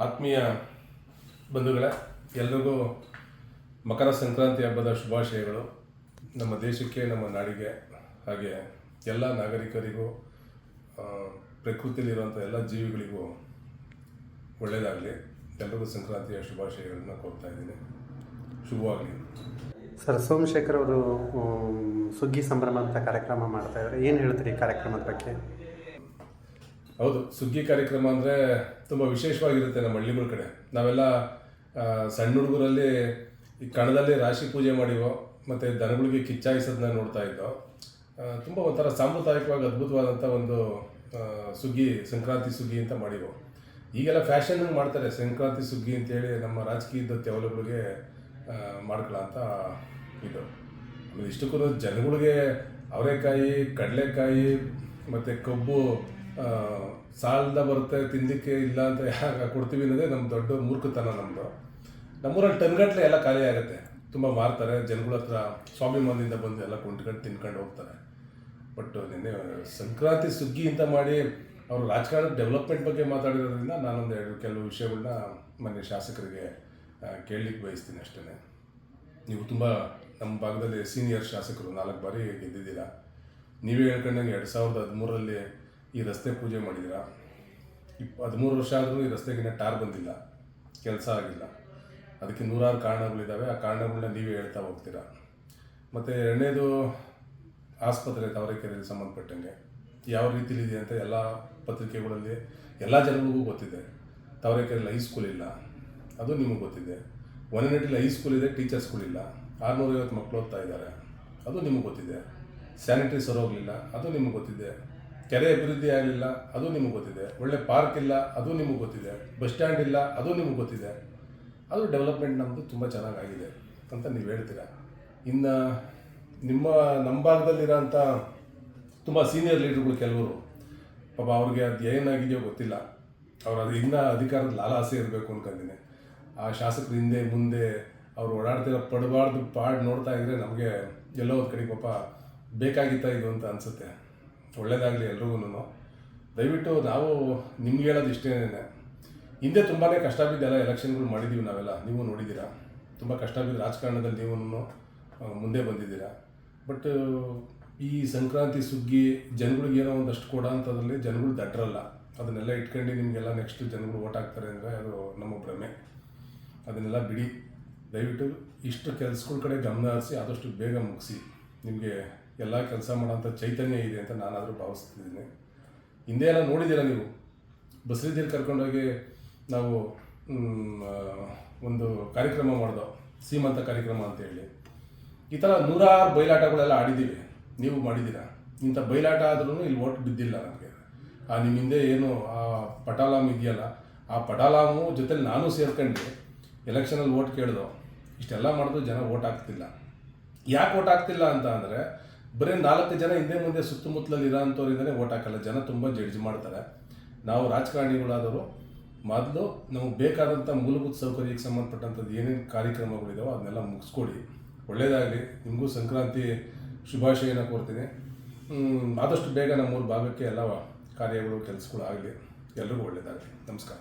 ಆತ್ಮೀಯ ಬಂಧುಗಳೇ, ಎಲ್ರಿಗೂ ಮಕರ ಸಂಕ್ರಾಂತಿ ಹಬ್ಬದ ಶುಭಾಶಯಗಳು. ನಮ್ಮ ದೇಶಕ್ಕೆ, ನಮ್ಮ ನಾಡಿಗೆ, ಹಾಗೆ ಎಲ್ಲ ನಾಗರಿಕರಿಗೂ ಪ್ರಕೃತಿಯಲ್ಲಿರುವಂಥ ಎಲ್ಲ ಜೀವಿಗಳಿಗೂ ಒಳ್ಳೆಯದಾಗಲಿ. ಎಲ್ರಿಗೂ ಸಂಕ್ರಾಂತಿಯ ಶುಭಾಶಯಗಳನ್ನು ಕೋರ್ತಾ ಇದ್ದೀನಿ. ಶುಭವಾಗಲಿ. ಸರ್, ಸೋಮಶೇಖರ್ ಅವರು ಸುಗ್ಗಿ ಸಂಭ್ರಮ ಅಂತ ಕಾರ್ಯಕ್ರಮ ಮಾಡ್ತಾ ಇದ್ದಾರೆ. ಏನು ಹೇಳ್ತೀರಿ ಈ ಕಾರ್ಯಕ್ರಮದ ಬಗ್ಗೆ? ಹೌದು, ಸುಗ್ಗಿ ಕಾರ್ಯಕ್ರಮ ಅಂದರೆ ತುಂಬ ವಿಶೇಷವಾಗಿರುತ್ತೆ ನಮ್ಮ ಹಳ್ಳಿಗಳ ಕಡೆ. ನಾವೆಲ್ಲ ಸಣ್ಣ ಹುಡುಗರಲ್ಲಿ ಈ ಕಣದಲ್ಲಿ ರಾಶಿ ಪೂಜೆ ಮಾಡಿವೋ, ಮತ್ತು ದನಗಳಿಗೆ ಕಿಚ್ಚಾಯಿಸೋದನ್ನ ನೋಡ್ತಾ ಇದ್ದೋ ತುಂಬ ಒಂಥರ ಸಾಂಪ್ರದಾಯಿಕವಾಗಿ ಅದ್ಭುತವಾದಂಥ ಒಂದು ಸುಗ್ಗಿ, ಸಂಕ್ರಾಂತಿ ಸುಗ್ಗಿ ಅಂತ ಮಾಡಿವೋ. ಈಗೆಲ್ಲ ಫ್ಯಾಷನ್ ಮಾಡ್ತಾರೆ, ಸಂಕ್ರಾಂತಿ ಸುಗ್ಗಿ ಅಂತೇಳಿ ನಮ್ಮ ರಾಜಕೀಯದ ತೆವಲುಗಳಿಗೆ ಮಾಡ್ಕೊಳ ಅಂತ ಇದು. ಆಮೇಲೆ ಇಷ್ಟಕ್ಕೂ ಜನಗಳಿಗೆ ಅವರೆಕಾಯಿ, ಕಡಲೆಕಾಯಿ, ಮತ್ತು ಕಬ್ಬು ಸಾಲದ ಬರುತ್ತೆ ತಿನ್ನಲಿಕ್ಕೆ ಇಲ್ಲ ಅಂತ ಯಾಕೆ ಕೊಡ್ತೀವಿ ಅನ್ನೋದೇ ನಮ್ಮ ದೊಡ್ಡ ಮೂರ್ಖತನ ನಮ್ಮದು ನಮ್ಮೂರಲ್ಲಿ ಟನ್ಗಟ್ಲೆ ಎಲ್ಲ ಖಾಲಿ ಆಗುತ್ತೆ. ತುಂಬ ಮಾರ್ತಾರೆ, ಜನಗಳ ಹತ್ರ ಸ್ವಾಭಿಮಾನದಿಂದ ಬಂದು ಎಲ್ಲ ಕೊಂಡ್ಕೊಂಡು ತಿನ್ಕೊಂಡು ಹೋಗ್ತಾರೆ. ಬಟ್ ನಿನ್ನೆ ಸಂಕ್ರಾಂತಿ ಸುಗ್ಗಿ ಅಂತ ಮಾಡಿ ಅವರು ರಾಜಕಾರಣದ ಡೆವಲಪ್ಮೆಂಟ್ ಬಗ್ಗೆ ಮಾತಾಡಿರೋದ್ರಿಂದ ನಾನೊಂದು ಎರಡು ಕೆಲವು ವಿಷಯಗಳನ್ನ ಮನೆ ಶಾಸಕರಿಗೆ ಕೇಳಲಿಕ್ಕೆ ಬಯಸ್ತೀನಿ ಅಷ್ಟೇ ನೀವು ತುಂಬ ನಮ್ಮ ಭಾಗದಲ್ಲಿ ಸೀನಿಯರ್ ಶಾಸಕರು ನಾಲ್ಕು ಬಾರಿ ಗೆದ್ದಿದ್ದೀರಾ. ನೀವೇ ಹೇಳ್ಕೊಂಡಂಗೆ ಎರಡು ಸಾವಿರದ ಹದಿಮೂರರಲ್ಲಿ ಈ ರಸ್ತೆ ಪೂಜೆ ಮಾಡಿದ್ದೀರಾ? ಇಪ್ ಹದಿಮೂರು ವರ್ಷ ಆದರೂ ಈ ರಸ್ತೆಗಿನ ಟಾರ್ ಬಂದಿಲ್ಲ, ಕೆಲಸ ಆಗಿಲ್ಲ. ಅದಕ್ಕೆ ನೂರಾರು ಕಾರಣಗಳಿದ್ದಾವೆ, ಆ ಕಾರಣಗಳನ್ನ ನೀವೇ ಹೇಳ್ತಾ ಹೋಗ್ತೀರಾ? ಮತ್ತು ಎರಡನೇದು, ಆಸ್ಪತ್ರೆ ತಾವರೆಕೆರೆಗೆ ಸಂಬಂಧಪಟ್ಟಂಗೆ. ಯಾವ ರೀತಿಲಿದೆ ಅಂತ ಎಲ್ಲ ಪತ್ರಿಕೆಗಳಲ್ಲಿ ಎಲ್ಲ ಜನಗಳಿಗೂ ಗೊತ್ತಿದೆ. ತಾವರೆಕೆರೆಯಲ್ಲಿ ಹೈಸ್ಕೂಲ್ ಇಲ್ಲ, ಅದು ನಿಮಗೆ ಗೊತ್ತಿದೆ. ಒನನೆಟ್ಟಿಲಿ ಹೈಸ್ಕೂಲ್ ಇದೆ ಟೀಚರ್ಸ್ಗಳಿಲ್ಲ ಆರುನೂರೈವತ್ತು ಮಕ್ಕಳು ಓದ್ತಾ ಇದ್ದಾರೆ, ಅದು ನಿಮಗೆ ಗೊತ್ತಿದೆ. ಸ್ಯಾನಿಟರಿ ಸರೋಗಲಿಲ್ಲ ಅದು ನಿಮಗೆ ಗೊತ್ತಿದೆ. ಕೆರೆ ಅಭಿವೃದ್ಧಿ ಆಗಲಿಲ್ಲ, ಅದು ನಿಮಗೆ ಗೊತ್ತಿದೆ. ಒಳ್ಳೆ ಪಾರ್ಕ್ ಇಲ್ಲ, ಅದು ನಿಮಗೆ ಗೊತ್ತಿದೆ. ಬಸ್ ಸ್ಟ್ಯಾಂಡ್ ಇಲ್ಲ, ಅದು ನಿಮಗೆ ಗೊತ್ತಿದೆ. ಅದು ಡೆವಲಪ್ಮೆಂಟ್ ನಮ್ಮದು ತುಂಬ ಚೆನ್ನಾಗಾಗಿದೆ ಅಂತ ನೀವು ಹೇಳ್ತೀರಾ? ಇನ್ನು ನಿಮ್ಮ ನಮ್ಮ ಭಾಗದಲ್ಲಿರೋಂಥ ತುಂಬ ಸೀನಿಯರ್ ಲೀಡರ್ಗಳು ಕೆಲವರು, ಪಾಪ ಅವ್ರಿಗೆ ಅದು ಏನಾಗಿದೆಯೋ ಗೊತ್ತಿಲ್ಲ. ಅವ್ರು ಅದು ಇನ್ನೂ ಅಧಿಕಾರದ ಲಾಲಾಸೆ ಇರಬೇಕು ಅನ್ಕೊಂಡಿನಿ ಆ ಶಾಸಕರ ಹಿಂದೆ ಮುಂದೆ ಅವ್ರು ಓಡಾಡ್ತಿರೋ ಪಡಬಾರ್ದು ಪಾಡ್ ನೋಡ್ತಾ ಇದ್ರೆ ನಮಗೆ ಎಲ್ಲೋ ಒಂದು ಕಡೆ ಪಾಪ ಬೇಕಾಗಿತ್ತ ಇದು ಅಂತ ಅನಿಸುತ್ತೆ. ಒಳ್ಳೇದಾಗಲಿ ಎಲ್ರಿಗೂ ದಯವಿಟ್ಟು ನಾವು ನಿಮ್ಗೆ ಹೇಳೋದು ಇಷ್ಟೇನೆ ಹಿಂದೆ ತುಂಬಾ ಕಷ್ಟ ಬಿದ್ದೆಲ್ಲ ಎಲೆಕ್ಷನ್ಗಳು ಮಾಡಿದ್ದೀವಿ ನಾವೆಲ್ಲ, ನೀವು ನೋಡಿದ್ದೀರಾ? ತುಂಬ ಕಷ್ಟ ಬಿದ್ದು ರಾಜಕಾರಣದಲ್ಲಿ ನೀವು ಮುಂದೆ ಬಂದಿದ್ದೀರಾ? ಬಟ್, ಈ ಸಂಕ್ರಾಂತಿ ಸುಗ್ಗಿ ಜನಗಳಿಗೆ ಏನೋ ಒಂದಷ್ಟು ಕೊಡ ಅಂಥದ್ರಲ್ಲಿ ಜನಗಳು ದಟ್ಟರಲ್ಲ ಅದನ್ನೆಲ್ಲ ಇಟ್ಕೊಂಡು ನಿಮಗೆಲ್ಲ ನೆಕ್ಸ್ಟ್ ಜನಗಳು ಓಟ್ ಹಾಕ್ತಾರೆ ಅಂದರೆ ಅದು ನಮ್ಮ ಭ್ರಮೆ. ಅದನ್ನೆಲ್ಲ ಬಿಡಿ. ದಯವಿಟ್ಟು ಇಷ್ಟು ಕೆಲಸಗಳ ಕಡೆ ಗಮನ ಹರಿಸಿ ಆದಷ್ಟು ಬೇಗ ಮುಗಿಸಿ. ನಿಮಗೆ ಎಲ್ಲ ಕೆಲಸ ಮಾಡೋಂಥ ಚೈತನ್ಯ ಇದೆ ಅಂತ ನಾನಾದರೂ ಭಾವಿಸ್ತಿದ್ದೀನಿ. ಹಿಂದೆ ಎಲ್ಲ ನೋಡಿದ್ದೀರಾ ನೀವು? ಬಸರೀದಿಯಲ್ಲಿ ಕರ್ಕೊಂಡೋಗಿ ನಾವು ಒಂದು ಕಾರ್ಯಕ್ರಮ ಮಾಡ್ದೋ, ಸೀಮಂತ ಕಾರ್ಯಕ್ರಮ ಅಂತ ಹೇಳಿ ಈ ಥರ ನೂರಾರು ಬಯಲಾಟಗಳೆಲ್ಲ ಆಡಿದ್ದೀವಿ. ನೀವು ಮಾಡಿದ್ದೀರಾ? ಇಂಥ ಬಯಲಾಟ ಆದ್ರೂ ಇಲ್ಲಿ ಓಟ್ ಬಿದ್ದಿಲ್ಲ ನನಗೆ ಆ ನಿಮ್ಮ ಹಿಂದೆ ಏನು ಆ ಪಟಾಲಾಮ್ ಇದೆಯಲ್ಲ, ಆ ಪಟಾಲಾಮು ಜೊತೆಲಿ ನಾನು ಸೇರ್ಕೊಂಡು ಎಲೆಕ್ಷನಲ್ಲಿ ಓಟ್ ಕೇಳ್ದೋ, ಇಷ್ಟೆಲ್ಲ ಮಾಡಿದ್ರು ಜನ ಓಟ್ ಹಾಕ್ತಿಲ್ಲ. ಯಾಕೆ ಓಟ್ ಆಗ್ತಿಲ್ಲ ಅಂತ ಅಂದರೆ, ಬರೀ ನಾಲ್ಕು ಜನ ಹಿಂದೆ ಮುಂದೆ ಸುತ್ತಮುತ್ತಲಲ್ಲಿ ಇರೋಂಥವ್ರಿಂದನೇ ಓಟ್ ಹಾಕಲ್ಲ. ಜನ ತುಂಬ ಜಡ್ಜ್ ಮಾಡ್ತಾರೆ. ನಾವು ರಾಜಕಾರಣಿಗಳಾದವರು, ಮೊದಲು ನಮಗೆ ಬೇಕಾದಂಥ ಮೂಲಭೂತ ಸೌಕರ್ಯಕ್ಕೆ ಸಂಬಂಧಪಟ್ಟಂಥದ್ದು ಏನೇನು ಕಾರ್ಯಕ್ರಮಗಳಿದಾವೋ ಅದನ್ನೆಲ್ಲ ಮುಗಿಸ್ಕೊಡಿ. ಒಳ್ಳೆಯದಾಗಲಿ ನಿಮಗೂ ಸಂಕ್ರಾಂತಿ ಶುಭಾಶಯನ ಕೋರ್ತೀನಿ. ಆದಷ್ಟು ಬೇಗ ನಮ್ಮೂರ ಭಾಗಕ್ಕೆ ಎಲ್ಲ ಕಾರ್ಯಗಳು ಕೆಲಸಗಳು ಆಗಲಿ ಎಲ್ರಿಗೂ ಒಳ್ಳೆಯದಾಗಲಿ ನಮಸ್ಕಾರ.